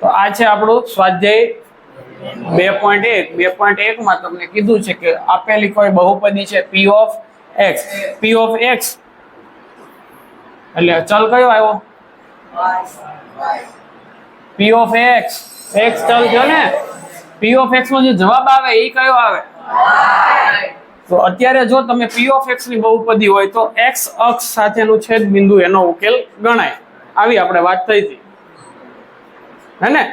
તો આ છે આપણું સ્વાધ્યાય બે પોઈન્ટ એક. બે પોઈન્ટ એકમાં તમને કીધું છે કે આપેલી કોઈ બહુપદી છે P of X P of X એટલે ચલ કયો આવ્યો? પી ઓફ એક્સ એક્સ ચલ છે ને? પી ઓફ એક્સ નો જે જવાબ આવે એ કયો આવે? તો અત્યારે જો તમે પી ઓફ એક્સની બહુપદી હોય તો એક્સ અક્ષ સાથેનું છેદ બિંદુ એનો ઉકેલ ગણાય. આવી આપણે વાત થઈ હતી. હે ને?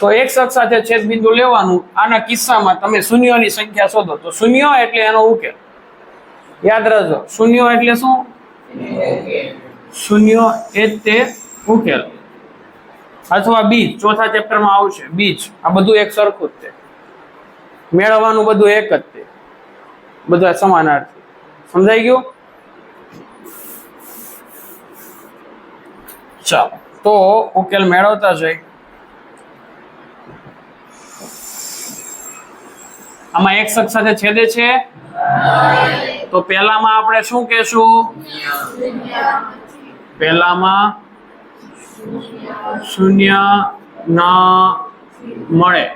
તો એક શખ્સ સાથે છેદ બિંદુ લેવાનું. આના કિસ્સામાં તમે શૂન્યોની સંખ્યા શોધો. તો શૂન્ય એટલે એનો ઉકેલ. યાદ રાખજો. શૂન્ય એટલે શું? શૂન્ય એ તે ઉકેલ. અથવા બીજ. ચોથા ચેપ્ટરમાં આવશે. બીજ. આ બધું એક સરખું જ તે મેળવવાનું બધું એક જ તે બધા સમાનાર્થી. સમજાઈ ગયું? ચાલો. તો ઉકેલ મેળવતા જઈ. આમાં એક શખ્સ સાથે છેદે છે. તો પહેલામાં આપણે શું કહેશું? પહેલામાં શૂન્ય ન મળે.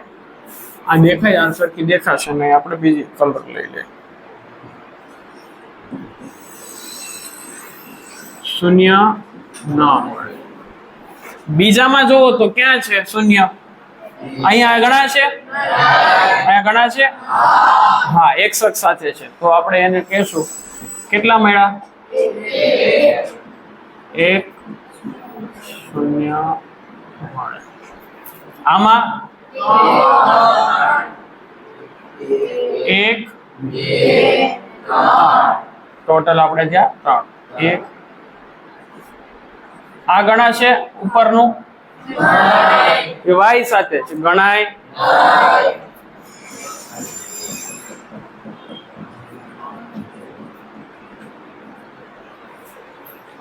આ દેખાય આન્સર કે દેખાશે નહીં આપણે બીજી કલર લઈ લે શૂન્ય ન મળે. બીજામાં જોવો તો ક્યાં છે? શૂન્ય. અહીંયા ઘણા છે? અહીંયા ઘણા છે? હા, એક શખ્સ સાથે છે. તો આપણે એને કહેશું. કેટલા મળ્યા? એક શૂન્ય આમાં? એક ટોટલ આપણે ત્યાં ત્રણ. એક. આ ગણા છે? ઉપરનું? એ વાય સાથે છે, ગણાય.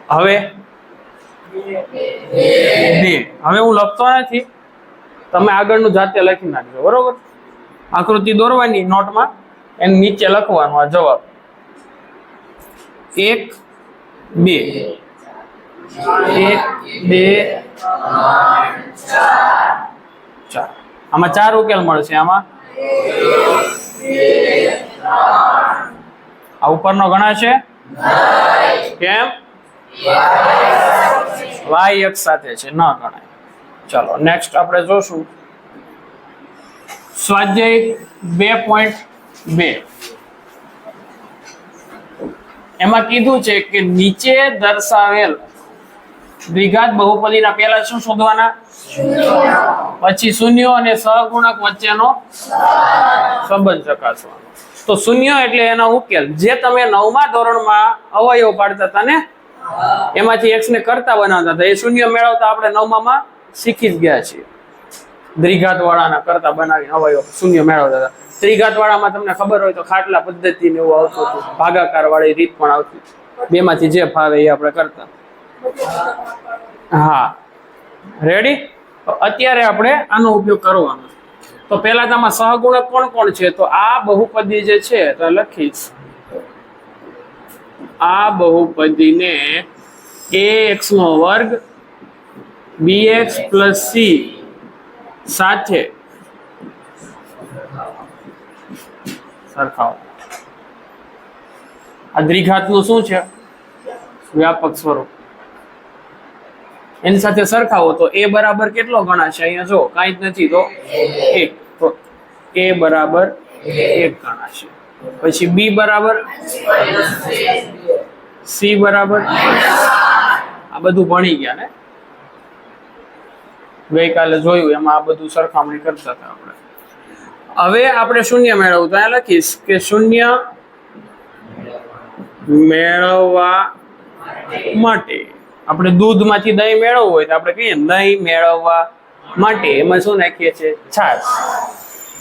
હવે? હવે હું લખતો નથી. તમે આગળનું જાતે લખી નાખજો, બરોબર? આકૃતિ દોરવાની નોટમાં એની નીચે લખવાનો આ જવાબ. એક, બે. એક, બે, ચાર. આમાં ચાર ઉકેલ મળશે આમાં. આ ઉપરનો ગણા છે કેમ? વાય એક સાથે છે, ન ગણાય. ચાલો નેક્સ્ટ આપણે જોશું. સ્વાધ્યાય બે પોઈન્ટ બે. એમાં કીધું છે કે નીચે દર્શાવેલ દ્વિઘાત બહુપદીના પહેલા શું શોધવાના? પછી શૂન્યો અને સહગુણક વચ્ચેનો સંબંધ ચકાસવાનો. તો શૂન્ય એટલે એનો ઉકેલ. જે તમે નવમા ધોરણમાં અવયવ પાડતા હતા ને, એમાંથી એક્સ ને કરતા બનાવતા હતા. એ શૂન્ય મેળવતા આપણે નવમામાં શીખી જ ગયા છીએ. દ્વિઘાત વાળાના કરતા બનાવી અવયવ શૂન્ય મેળવતા હતા. ત્રિઘાત વાળામાં તમને ખબર હોય તો ખાટલા પદ્ધતિ ને એવું આવતું હતું. ભાગાકાર વાળી રીત પણ આવતી બેમાંથી જે ફાવે એ આપણે કરતા. હા. રેડી અત્યારે આપણે આનો ઉપયોગ કરવાનો તો પહેલા તમારા સહગુણક કોણ કોણ છે? તો આ બહુપદી જે છે, તો લખીશ આ બહુપદીને એ એક્સ નો વર્ગ બી એક્સ પ્લસ સી સાથે સરખાવો. આ દ્વિઘાતનું શું છે? વ્યાપક સ્વરૂપ. એની સાથે સરખાવો તો એ બરાબર કેટલો ગણા છે? અહીંયા જો, કાંઈ જ નથી, તો એક, તો એ બરાબર એક ગણાશે પછી બી બરાબર? સી બરાબર? આ બધું ભણી ગયા ને? ગઈકાલે જોયું, એમાં આ બધું સરખામણી કરતા હતા આપણે. હવે આપણે શૂન્ય મેળવવું, તો અહીંયા લખીશ કે શૂન્ય મેળવવા માટે આપણે દૂધમાંથી દહીં મેળવવું હોય તો આપણે કહીએ દહીં મેળવવા માટે એમાં શું નાખીએ છીએ? છાશ.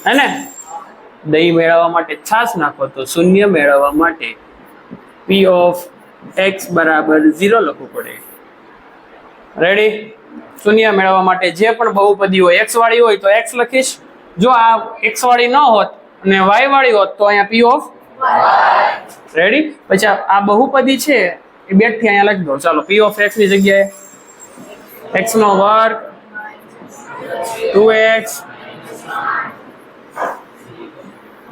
હે ને? દહીં મેળવવા માટે છાશ નાખો તો શૂન્ય મેળવવા માટે પી ઓફ એક્સ બરાબર ઝીરો લખવું પડે. રેડી શૂન્ય મેળવવા માટે જે પણ બહુપદી હોય એક્સ વાળી હોય તો એક્સ લખીશ. જો આ એક્સ વાળી ન હોત અને વાય વાળી હોત તો અહીંયા પી ઓફ રેડી પછી આ બહુપદી છે એ બેઠી અહીંયા લખી દો. ચાલો પી ઓફ એક્સની જગ્યાએ એક્સ નો વર્ગ ટુ એક્સ.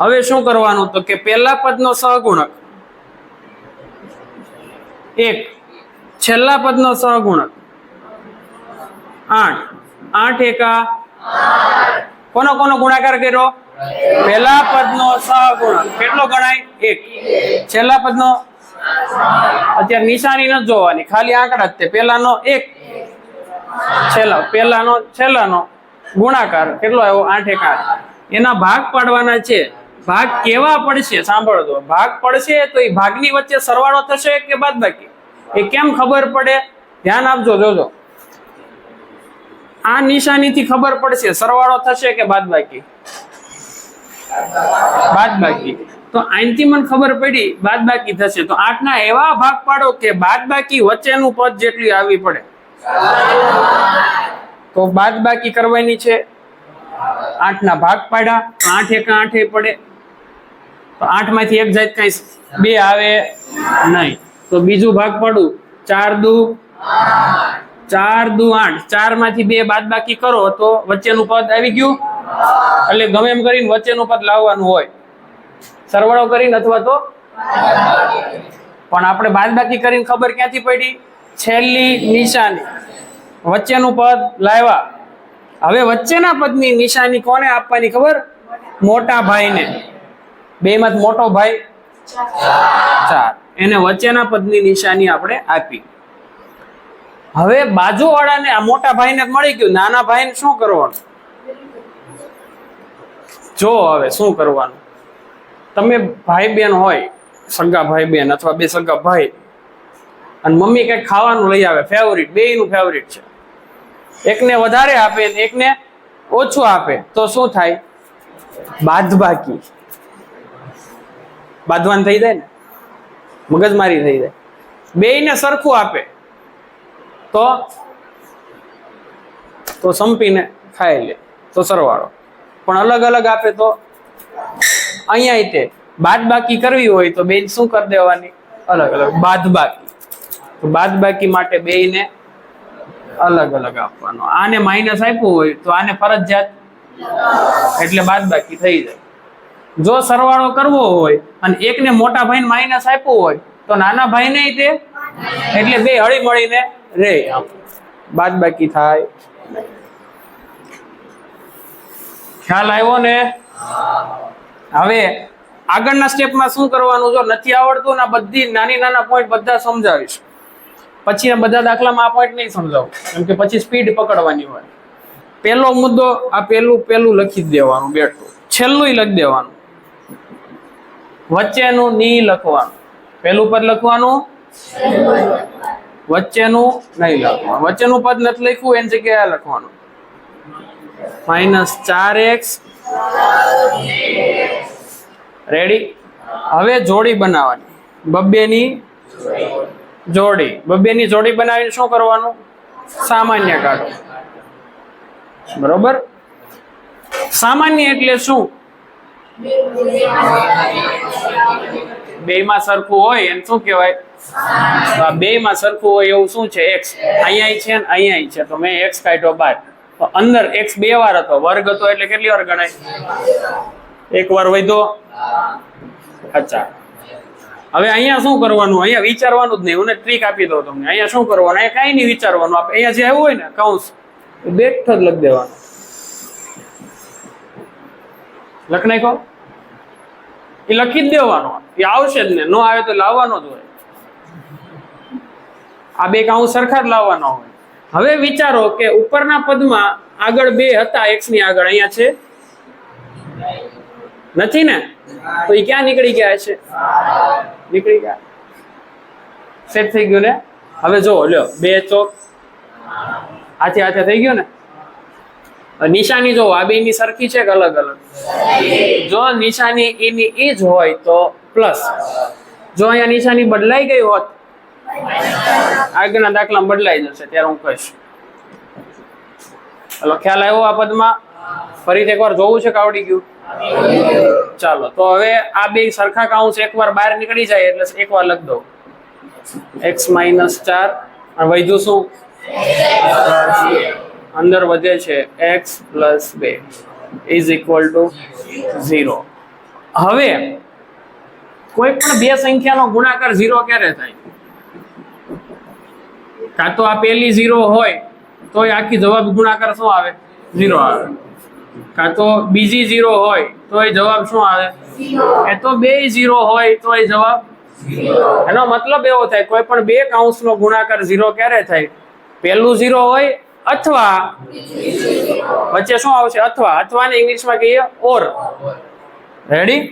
હવે શું કરવાનું તો કે પહેલા પદનો સહગુણક એક, છેલ્લા પદનો સહગુણક આઠ. આઠ એકા કોનો કોનો ગુણાકાર કર્યો? પહેલા પદનો સહગુણક. કેટલો ગણાય? એક. છેલ્લા પદનો અત્યારે નિશાની નથી જોવાની, ખાલી આંકડા જ તે પહેલાનો એક, છેલ્લા, પહેલાનો, છેલ્લાનો ગુણાકાર, કેટલો આવ્યો? આઠ. એકાર એના ભાગ પાડવાના છે. ભાગ કેવા પડશે? સાંભળજો. ભાગ પડશે તો એ ભાગની વચ્ચે સરવાળો થશે કે બાદ બાકી એ કેમ ખબર પડે? ધ્યાન આપજો, જોજો. આ નિશાનીથી ખબર પડશે, સરવાળો થશે કે બાદ બાકી બાદબાકી? બાદબાકી. તો આનથી મને ખબર પડી, બાદબાકી થશે. તો આઠના એવા ભાગ પાડો કે બાદબાકી વચ્ચેનું પદ જેટલી આવી પડે. તો બાદબાકી કરવાની છે. આઠના ભાગ પાડ્યા આઠ એક આઠે પડે. તો આઠમાંથી એક જાત કઈ બે આવે નહીં. તો બીજું ભાગ પાડું. ચાર દુ ચાર દુ આઠ. ચારમાંથી બે બાદબાકી કરો તો વચ્ચેનું પદ આવી ગયું. એટલે ગમે એમ કરીને વચ્ચેનું પદ લાવવાનું હોય. સરવાળો કરીને અથવા તો પણ આપણે બાદબાકી કરીને ખબર ક્યાંથી પડી? છેલ્લી નિશાની. વચ્ચેનું પદ લાવ્યા. હવે વચ્ચેના પદની નિશાની કોને આપવાની ખબર? મોટા ભાઈને. બે માં મોટો ભાઈ? ચાર. એને વચ્ચેના પદની નિશાની આપણે આપી. હવે બાજુવાળાને આ મોટા ભાઈને મળી ગયું. નાના ભાઈને શું કરવાનું? જો હવે શું કરવાનું? તમે ભાઈ બેન હોય, સગા ભાઈ બેન અથવા બે સગા ભાઈ, અને મમ્મી કંઈક ખાવાનું લઈ આવે ફેવરિટ બેયનું ફેવરિટ છે. એકને વધારે આપે એકને ઓછું આપે, તો શું થાય? બાદબાકી. બાંધવાન થઈ જાય ને? મગજમારી થઈ જાય. બેયને સરખું આપે, તો તો સંપીને ખાઈ લે, તો સરવાળો. પણ અલગ અલગ આપે તો અહીંયા તે બાદબાકી કરવી હોય તો બેન શું કરી દેવાની? અલગ અલગ. બાદ બાકી તો બાદબાકી માટે બેયને અલગ અલગ આપવાનો. આને માઇનસ આપ્યું હોય તો આને ફરજિયાત એટલે બાદ બાકી થઈ જાય. જો સરવાળો કરવો હોય અને એકને મોટા ભાઈને માઇનસ આપ્યું હોય તો નાના ભાઈને તે એટલે બે હળી મળીને રે બાદ બાકી થાય. ખ્યાલ આવ્યો ને? હવે આગળના સ્ટેપમાં શું કરવાનું જો નથી આવડતું ને બધી નાની નાના પોઈન્ટ બધા સમજાવીશ. પછી આ બધા દાખલામાં આ પોઈન્ટ નહીં સમજાવું, કેમ કે પછી સ્પીડ પકડવાની હોય. પહેલો મુદ્દો આ પહેલું પહેલું લખી જ દેવાનું, બેઠું. છેલ્લું લખી દેવાનું. વચ્ચેનું ની લખવાનું. પહેલું પદ લખવાનું? વચ્ચેનું નહીં લખવાનું. વચ્ચેનું પદ નથી લખ્યું, એની જગ્યાએ લખવાનું. માઇનસ ચાર એક્સ રેડી હવે જોડી બનાવવાની. બબ્બેની જોડી. બબ્બેની જોડી બનાવીને શું કરવાનું? સામાન્ય કાઢો. બરોબર? સામાન્ય એટલે શું? બે માં સરખું હોય એને શું કહેવાય? તો બે માં સરખું હોય એવું શું છે? એક્સ અહીંયા છે ને અહીંયા છે. તો મેં એક્સ કાઢ્યો બાર. અંદર એક્સ બે વાર હતો. વર્ગ હતો એટલે કેટલી વાર ગણાય? એક વાર વધ્યો અચ્છા. હવે અહીંયા શું કરવાનું? અહીંયા વિચારવાનું જ નહીં. હું ટ્રીક આપી દઉં તમને. અહીંયા શું કરવાનું? અહીંયા કાંઈ નહીં વિચારવાનું. આપણે અહીંયા જે આવ્યું હોય ને કૌંસ બેઠ જ લખી દેવાનું. લખ નાખો એ લખી જ દેવાનો. એ આવશે જ ને. ન આવે તો લાવવાનો જ હોય. આ બે કાઉન્સ સરખા જ લાવવાના હોય. હવે વિચારો કે ઉપરના પદમાં આગળ બે હતા એક્સની આગળ. અહીંયા છે? નથી ને? તો એ ક્યાં નીકળી ગયા છે? નીકળી ગયા. સેટ થઈ ગયું ને? હવે જો લ્યો, બે ચોક. હાથે હાથે થઈ ગયું ને? નિશાની જો આ બેની સરખી છે કે અલગ અલગ? જો નિશાની એની એ જ હોય તો પ્લસ જો અહીંયા નિશાની બદલાઈ ગઈ હોત આગળના દાખલા બદલાઈ જશે, ત્યારે હું કહીશ. હલો, ખ્યાલ આવ્યો આ પદમાં? ફરીથી એકવાર જોવું છે કે આવડી ગયું? ચાલો, તો હવે આ બે સરખા કાઉન્સ એકવાર બહાર નીકળી જાય, એટલે એકવાર લખ દો. એક્સ માઇનસ ચાર. અને વધ્યું શું? અંદર વધે છે એક્સ પ્લસ બે. ઇઝ ઇક્વલ ટુ ઝીરો હવે, કોઈ પણ બે સંખ્યાનો ગુણાકાર ઝીરો ક્યારે થાય? કાં તો આ પહેલી ઝીરો હોય તો એ આખી જવાબ ગુણાકાર શું આવે? ઝીરો આવે. કાં તો બીજી ઝીરો હોય તો એ જવાબ શું આવે? એ તો બે ઝીરો હોય તો એ જવાબ એનો મતલબ એવો થાય, કોઈ પણ બે કાઉન્સનો ગુણાકાર ઝીરો ક્યારે થાય? પહેલું ઝીરો હોય અથવા વચ્ચે શું આવશે? અથવા. અથવા ઇંગ્લિશમાં કહીએ ઓર રેડી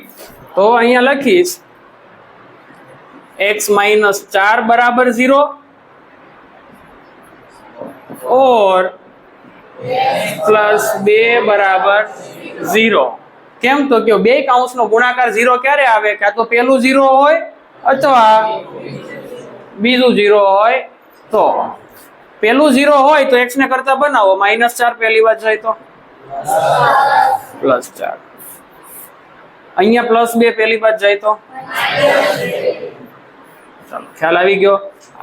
તો અહીંયા લખીશ. એક્સ માઇનસ ચાર બરાબર ઝીરો ઓર પ્લસ બે બરાબર ઝીરો. કેમ તો કે બે કાઉન્સનો ગુણાકાર ઝીરો ક્યારે આવે? કાં તો પેલું ઝીરો હોય અથવા બીજું ઝીરો હોય? તો પેલું ઝીરો હોય તો એક્સ ને કરતા બનાવો. માઇનસ ચાર પહેલી વાત જાય તો? પ્લસ ચાર. અહીંયા પ્લસ બે પહેલી વાત જાય તો? ચાલો, ખ્યાલ આવી ગયો?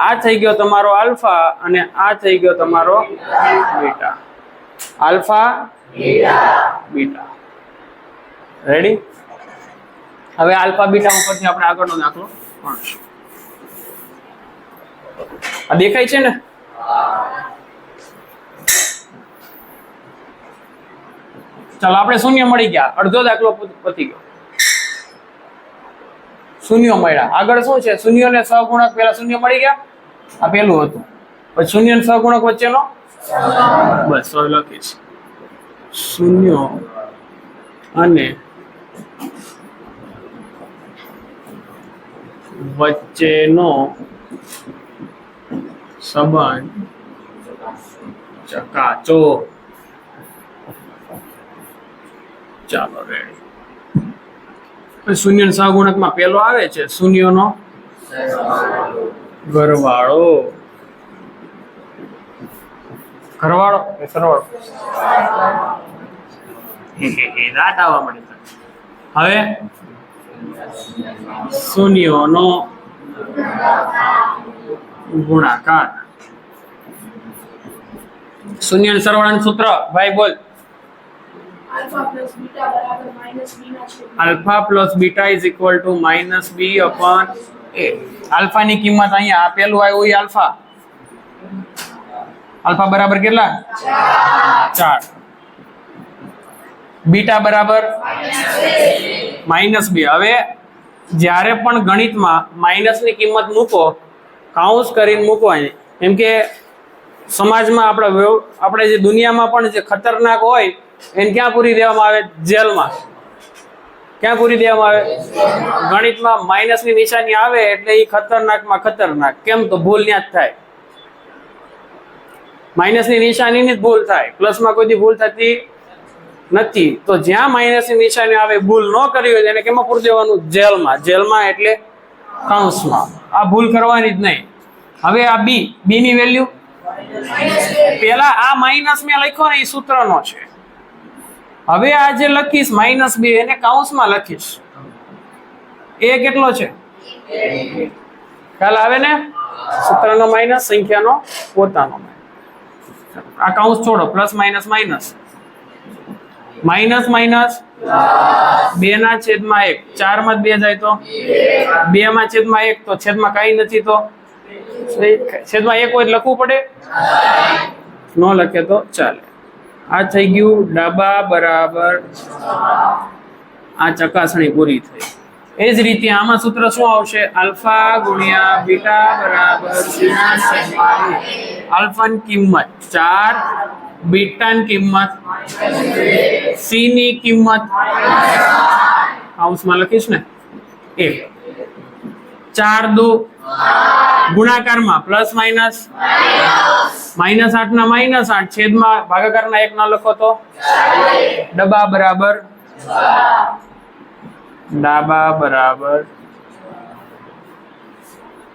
આ થઈ ગયો તમારો આલ્ફા અને આ થઈ ગયો તમારો બીટા. Alpha, beta. રેડી હવે આલ્ફા, બીટા ઉપરથી આપણે આગળનો દાખલો ભણશું આ દેખાય છે ને? ચાલો, આપણે શૂન્ય મળી ગયા. અડધો દાખલો પતી ગયો. શૂન્ય મળ્યા. આગળ શું છે? શૂન્ય ને સહગુણક પેલા શૂન્ય મળી ગયા? આ પેલું હતું. પછી શૂન્ય ને સહગુણક વચ્ચેનો? બસ, હવે લખીશ શૂન્ય અને વચ્ચેનો સંબંધ ચકાચો. ચાલો રેડી શૂન્ય ને સહગુણકમાં પેલો આવે છે શૂન્યનો ઘરવાળો. ઘરવાળો? કે સરવાળો રાત આવવા મળી હવે શૂન્યનો ગુણાકાર. શૂન્ય સરવાળા સરવાળાનું સૂત્ર ભાઈ બોલ. Alpha plus beta is equal to minus B upon A આલ્ફાની કિંમત અહીંયા આપેલું આવ્યું એ આલ્ફા? આલ્ફા બરાબર કેટલા? ચાર. બીટા બરાબર? માઇનસ બે. હવે જ્યારે પણ ગણિતમાં માઇનસની કિંમત મૂકો કાઉન્સ કરીને મૂકવાની એમ કે સમાજમાં આપણા આપણે જે દુનિયામાં પણ જે ખતરનાક હોય એને ક્યાં પૂરી દેવામાં આવે? જેલમાં. ક્યાં પૂરી દેવામાં આવે? ગણિતમાં માઇનસની નિશાની આવે એટલે એ ખતરનાકમાં ખતરનાક. કેમ તો ભૂલ ત્યાં જ થાય. માઇનસની નિશાનીની જ ભૂલ થાય. પ્લસમાં કોઈ ભૂલ થતી નથી. તો જ્યાં માઇનસની નિશાની આવે ભૂલ ન કરી હોય એને કેમાં પૂરી દેવાનું? જેલમાં. જેલમાં એટલે કૌંસમાં. આ ભૂલ કરવાની જ નહીં. હવે આ બી. બી ની વેલ્યુ પેલા આ માઇનસ મેં લખ્યો ને એ સૂત્રનો છે. હવે આ જે લખીશ માઇનસ બે, એને કાઉન્સમાં લખીશ. એ કેટલો છે? ખ્યાલ આવે ને? સૂત્રનો માઇનસ સંખ્યાનો પોતાનો આ કાઉન્સ છોડો plus minus minus minus minus બે ના છેદમાં એક. ચારમાં બે જાય તો? બે માં છેદમાં એક, તો છેદમાં કઈ નથી તો? છેદમાં એક હોય લખવું પડે? ન લખે તો ચાલે. આ થઈ ગયું ડાબા બરાબર. આ ચકાસણી પૂરી થઈ. એ જ રીતે આમાં સૂત્ર શું આવશે? આલ્ફા ગુણ્યા બીટા બરાબર આલ્ફાની કિંમત ચાર, બીટાની કિંમત સી ની કિંમત હાઉસમાં લખીશ ને? એક. ચાર દુ ગુણાકારમાં, પ્લસ માઇનસ માઇનસ આઠ ના માઇનસ આઠ છેદમાં ભાગાકારના એક ના લખો તો? ડબા બરાબર. ડાબા બરાબર.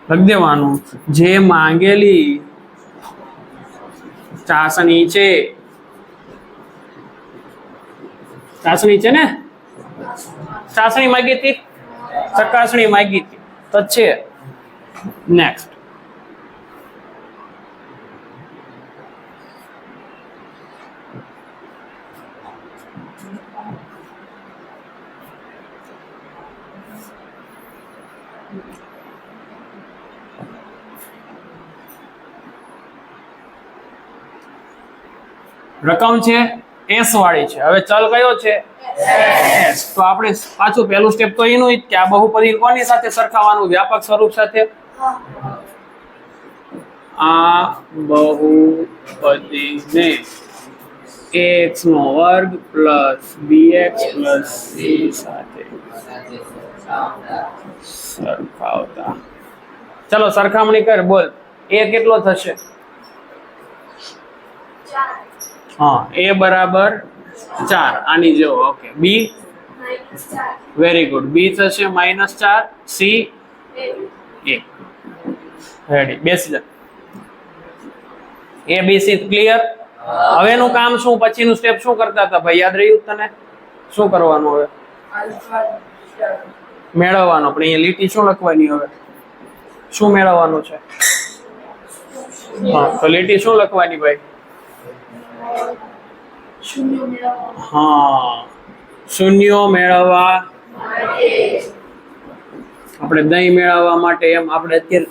લખી દેવાનું જે માંગેલી ચાસણી છે ચાસણી છે ને? ચાસણી માગી હતી? ચકાસણી માગી હતી. તો છે. નેક્સ્ટ રકમ છે એસ વાળી છે. હવે ચલ કયો છે? એસ તો આપણે પાછું પહેલું સ્ટેપ તો એનું જ કે આ બહુપદી કોની સાથે સરખાવવાનું વ્યાપક સ્વરૂપ સાથે? આ બહુપદીને એક્સ નો વર્ગ પ્લસ બીએક્સ પ્લસ સી સાથે સરખાવતા. ચલો સરખામણી કર, બોલ. એ કેટલો થશે? હા, એ બરાબર ચાર. આની જેવો, okay. B? Very good B થશે માઇનસ ચાર, સી? એક. રેડી બેસી જા. એ બી સી ક્લિયર હવેનું કામ શું? પછીનું સ્ટેપ શું કરતા હતા ભાઈ? યાદ રહ્યું તને? શું કરવાનું હવે? મેળવવાનું. પણ અહીંયા લીટી શું લખવાની હવે? શું મેળવવાનું છે? હા, તો લીટી શું લખવાની ભાઈ? હા શૂન્યો મેળવવા આપણે દહીં મેળવવા માટે એમ આપણે અત્યારે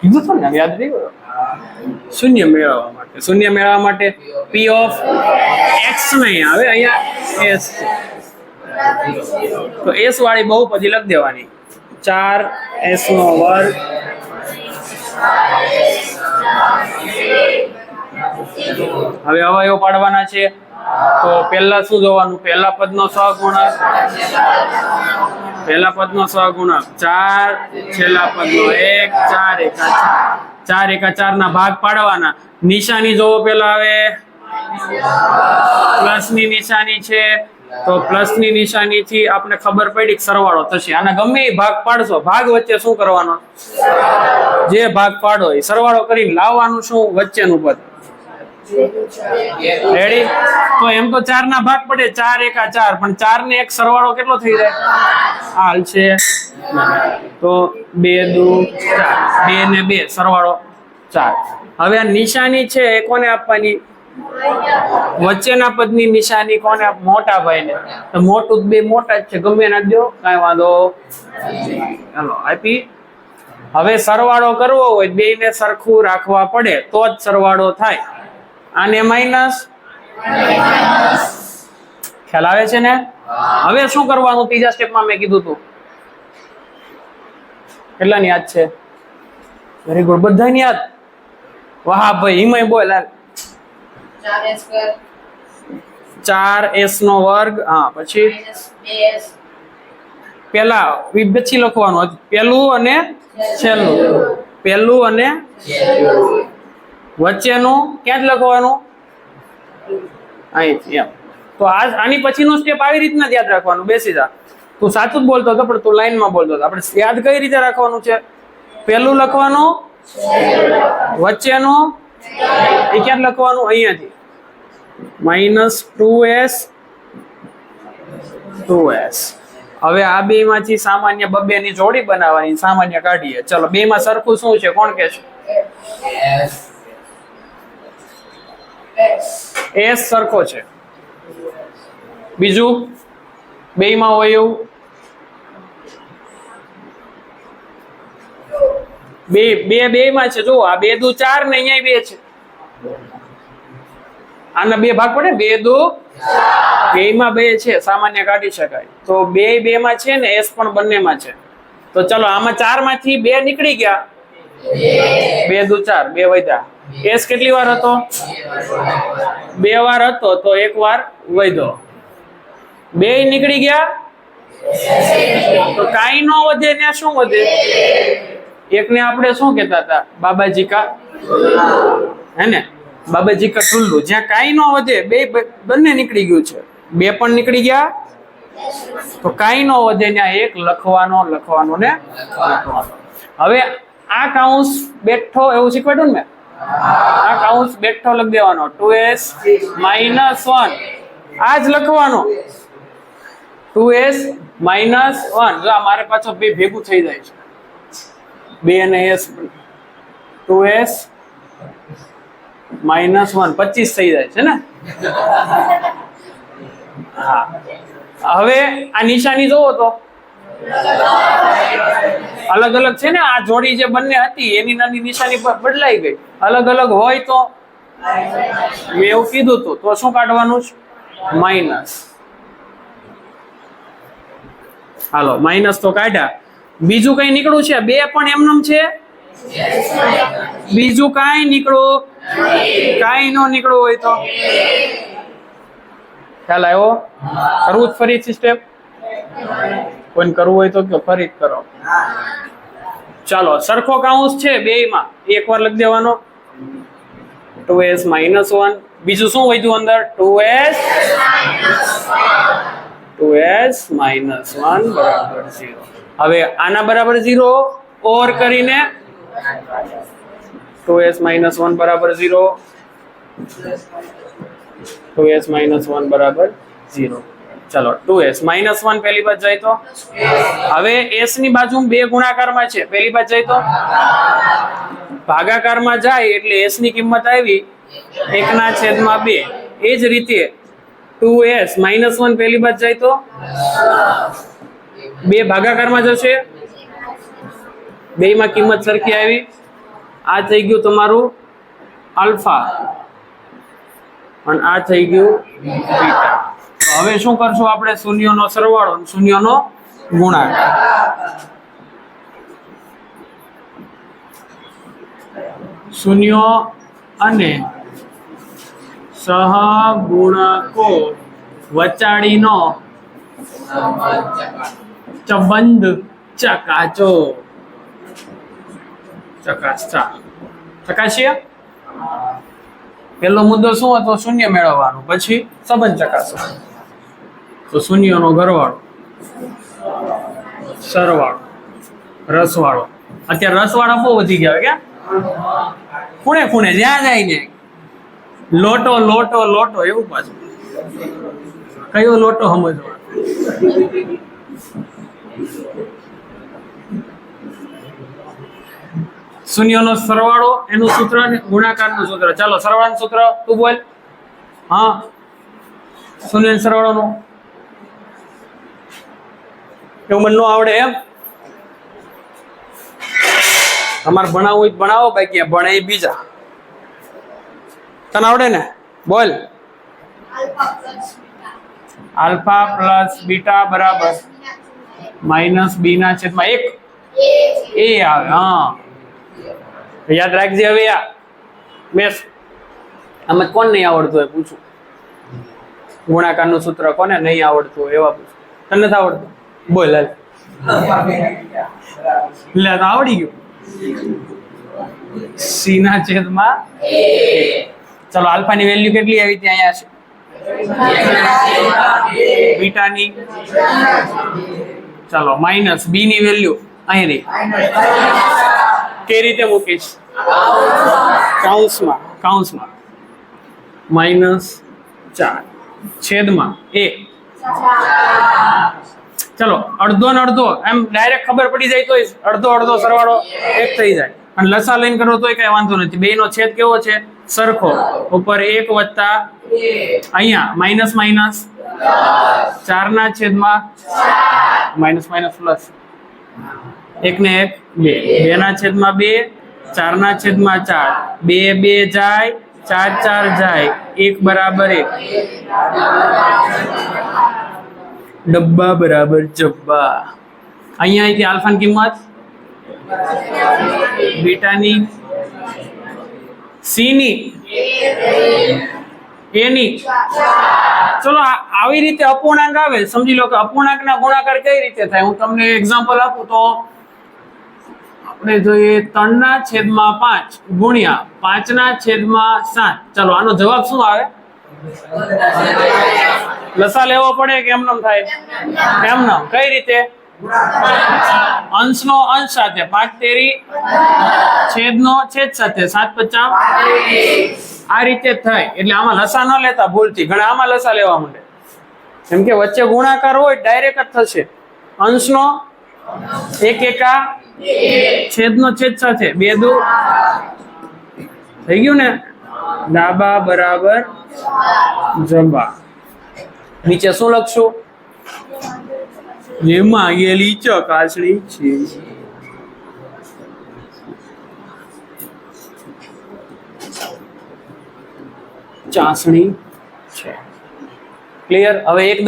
કીધું હતું ને યાદ રહ્યું શૂન્ય મેળવવા માટે શૂન્ય મેળવવા માટે પી ઓફ એક્સ નહીં આવે અહીંયા એસ તો એસ વાળી બહુ પછી લખી દેવાની. ચાર એસ નો વર્ગ હવે અવયવ પાડવાના છે. તો પહેલા શું જોવાનું? પહેલા પદનો સહગુણક. પહેલા પદનો સહગુણક. ચાર, છેલ્લા પદનો એક, ચાર એકા ચાર. ચાર એકા ચાર ના ભાગ પાડવાના. નિશાની જોવો પેલા આવે પ્લસની નિશાની છે. તો પ્લસની નિશાની થી આપણે ખબર પડી કે સરવાળો થશે. આના ગમે ભાગ પાડશો, ભાગ વચ્ચે શું કરવાનો? જે ભાગ પાડો એ સરવાળો કરીને લાવવાનું શું? વચ્ચેનું પદ. રેડી તો એમ તો ચાર ના ભાગ પડે, ચાર એકા ચાર, પણ ચાર ને એક સરવાળો કેટલો થઈ જાય? હાલ છે. તો બે, દુ, ચાર. બે ને બે, સરવાળો ચાર. હવે આ નિશાની છે, એ કોને આપવાની? વચ્ચેના પદની નિશાની કોને મોટા ભાઈને? તો મોટું બે મોટા જ છે, ગમે ના દો, કાંઈ વાંધો ચાલો, આપી. હવે સરવાળો કરવો હોય બે ને સરખું રાખવા પડે, તો જ સરવાળો થાય. આને માઇનસ ખ્યાલ આવે છે ને? હવે શું કરવાનું? ત્રીજા સ્ટેપમાં મેં કીધું તું. કેટલાની યાદ છે? વેરી ગુડ બધાની યાદ? વાહ ભાઈ, હિમય બોલ. ચાર એસ નો વર્ગ, હા, પછી? પેલા પછી લખવાનું. પેલું અને છેલ્લું. પેલું અને વચ્ચેનું ક્યાં જ લખવાનું? અહીંથી, એમ. તો આ આની પછીનું સ્ટેપ આવી રીતના યાદ રાખવાનું. બેસી જા. તું સાચું જ બોલતો હતો, પણ તું લાઈનમાં બોલતો હતો. આપણે યાદ કઈ રીતે રાખવાનું છે? પેલું લખવાનું? વચ્ચેનું? એ ક્યાં લખવાનું? અહીંયાથી. Minus two S two S હવે આ બે માંથી સામાન્ય બબે ની જોડી બનાવવાની, સામાન્ય કાઢીએ. ચલો બે માં સરખું શું છે? કોણ કે છે એસ સરખો છે. બીજું? બે માં હોય એવું? બે બે બે માં છે. જો આ બે દુ ચાર ને અહીંયા બે છે. આના બે ભાગ પડે બે દુ બે માં બે છે. સામાન્ય કાઢી શકાય. તો બે બે માં છે ને, એસ પણ બંનેમાં છે. તો ચલો, આમાં ચારમાંથી બે નીકળી ગયા. બે દુ ચાર, બે વધ્યા. એસ કેટલી વાર હતો? બે વાર હતો, તો એક વાર વધ્યો. બે નીકળી ગયા? તો કાંઈ નો વધે ને શું વધે? એકને આપણે શું કહેતા હતા? બાબાજી કા? હે ને? બાબાજી કા ટુલ્લુ. જ્યાં કાંઈ નો વધે, બે બંને નીકળી ગયું છે. બે પણ નીકળી ગયા. તો કાંઈ નો વધે ત્યાં એક લખવાનો લખવાનો ને હવે આ કાઉન્સ બેઠો એવું શીખવાડ્યું ને મેં? આ કાઉન્સ બેઠો લખી દેવાનો. ટુ એસ માઇનસ વન આ જ લખવાનો. ટુ એસ માઇનસ વન જો મારે પાછો બે ભેગું થઈ જાય છે. બે અને S two S minus one પચીસ થઈ જાય છે ને? હા. હવે આ નિશાની જોવો તો. અલગ અલગ છે ને, આ જોડી જે બંને હતી, એની નાની નિશાની પર બદલાઈ ગઈ. અલગ અલગ હોય તો મેં એવું કીધું હતું. તો શું કાઢવાનું છે? માઇનસ હાલો માઇનસ તો કાઢ્યા. બીજું કઈ નીકળું છે? બે પણ એમનેમ છે? બીજું કાંઈ નીકળું કાંઈ ન નીકળવું હોય તો? ખ્યાલ આવ્યો? કરવું જ ફરીથી સ્ટેપ કોઈને કરવું હોય તો કયો ફરી કરો. ચાલો, સરખો કાઉન્સ છે બેયમાં. એકવાર લખી દેવાનો. ટુ એસ માઇનસ વન બીજું શું વધ્યું અંદર? Two S two S minus one બરાબર ઝીરો હવે આના બરાબર ઝીરો ઓર કરીને ટુ એસ માઇનસ વન બરાબર zero two S minus one બરાબર ઝીરો ચલો ટુ એસ માઇનસ વન પહેલી બાજુ જાય તો? હવે એસની બાજુ બે ગુણાકારમાં છે. પહેલી બાજુ જાય તો? ભાગાકારમાં જાય એટલે એસની કિંમત આવી એકના છેદમાં બે. એ જ રીતે ટુ એસ માઇનસ વન પહેલી બાજુ જાય તો? બે ભાગાકારમાં જશે. બેયમાં કિંમત સરખી આવી. આ થઈ ગયું તમારું આલ્ફા. અને આ થઈ ગયું બીટા. હવે શું કરશું આપણે? શૂન્યનો સરવાળો શૂન્યનો ગુણાકાર. શૂન્યો અને સહગુણકો વચાડીનો સંબંધ ચકાચો. ચકાસતા. ચકાસીએ? પહેલો મુદ્દો શું હતો? શૂન્ય મેળવવાનો. પછી સંબંધ ચકાસો. તો શૂન્યનો ઘરવાળો. સરવાળો. રસવાળો. અત્યારે રસવાળા બહુ વધી ગયા ક્યાં? ખૂણે ખૂણે, જ્યાં જાય ને. લોટો લોટો લોટો, એવું પાછું. કયો લોટો સમજવા? શૂન્યનો સરવાળો, એનું સૂત્ર ને ગુણાકારનું સૂત્ર. ચાલો, સરવાળાનું સૂત્ર તું બોલ. હા? શૂન્ય સરવાળોનું? એવું મને ન આવડે એમ. તમારે ભણાવવું હોય ભણાવો, બાકી ભણે એ બીજા. તને આવડે ને? બોલ. આલ્ફા પ્લસ બીટા બરાબર. માઇનસ બી ના છેદમાં એક. એ આવે, હા. યાદ રાખજે હવે આ. મેસ. અમે કોણ નહીં આવડતું હોય, પૂછું. ગુણાકારનું સૂત્ર કોને નહીં આવડતું એવા પૂછું. તને નથી આવડતું? બોલ લેતા આવડી ગયું. સી ના છેદમાં ચલો, આલ્ફાની વેલ્યુ કેટલી આવી હતી અહીંયા છે? બીટાની. ચાલો, માઇનસ બી ની વેલ્યુ અહીં રહી. કઈ રીતે મૂકીશ? કાઉન્સમાં કાઉન્સમાં. માઇનસ ચાર. છેદમાં એક. ચલો, અડધો ને અડધો. એમ ડાયરેક્ટ ખબર પડી જાય તો અડધો અડધો સરવાળો એક થઈ જાય. અને લસા લઈને કરો તોય કઈ વાંધો નથી. બે નો છેદ કેવો છે? સરખો. ઉપર એક વત્તા અહીંયા માઇનસ માઇનસ ચાર ના છેદમાં માઇનસ માઇનસ પ્લસ એક ને એક, બે. બે ના છેદમાં બે ચાર ના છેદમાં ચાર. બે બે જાય, ચાર ચાર જાય. એક બરાબર એક. ડબ્બા બરાબર જબ્બા. અહીંયા અહીંથી આલ્ફાની કિંમત? બીટાની. સીની? એની? ચલો આવી રીતે અપૂર્ણાંક આવે, સમજી લો કે અપૂર્ણાંકના ગુણાકાર કઈ રીતે થાય? હું તમને એક્ઝામ્પલ આપું તો આપણે જોઈએ ત્રણના છેદમાં પાંચ ગુણ્યા પાંચના છેદમાં સાત. ચલો, આનો જવાબ શું આવે? લસા લેવો પડે કે એમનામ થાય? એમનામ. કઈ રીતે? અંશનો અંશ સાથે. પાંચ તેરી. છેદનો છેદ સાથે. સાત પચાસ આ રીતે થાય. એટલે આમાં લસા ન લેતા ભૂલથી. ઘણા આમાં લસા લેવા માંડે. કેમ કે વચ્ચે ગુણાકાર હોય ડાયરેક્ટ જ થશે. અંશનો એક એકા. છેદનો છેદ સાથે. બે દુ. થઈ ગયું ને? ડાબા બરાબર જબા નીચે શું લખશું? જેમાં ગયેલી ચકાસણી છે. ચાસણી છે. ક્લિયર હવે એક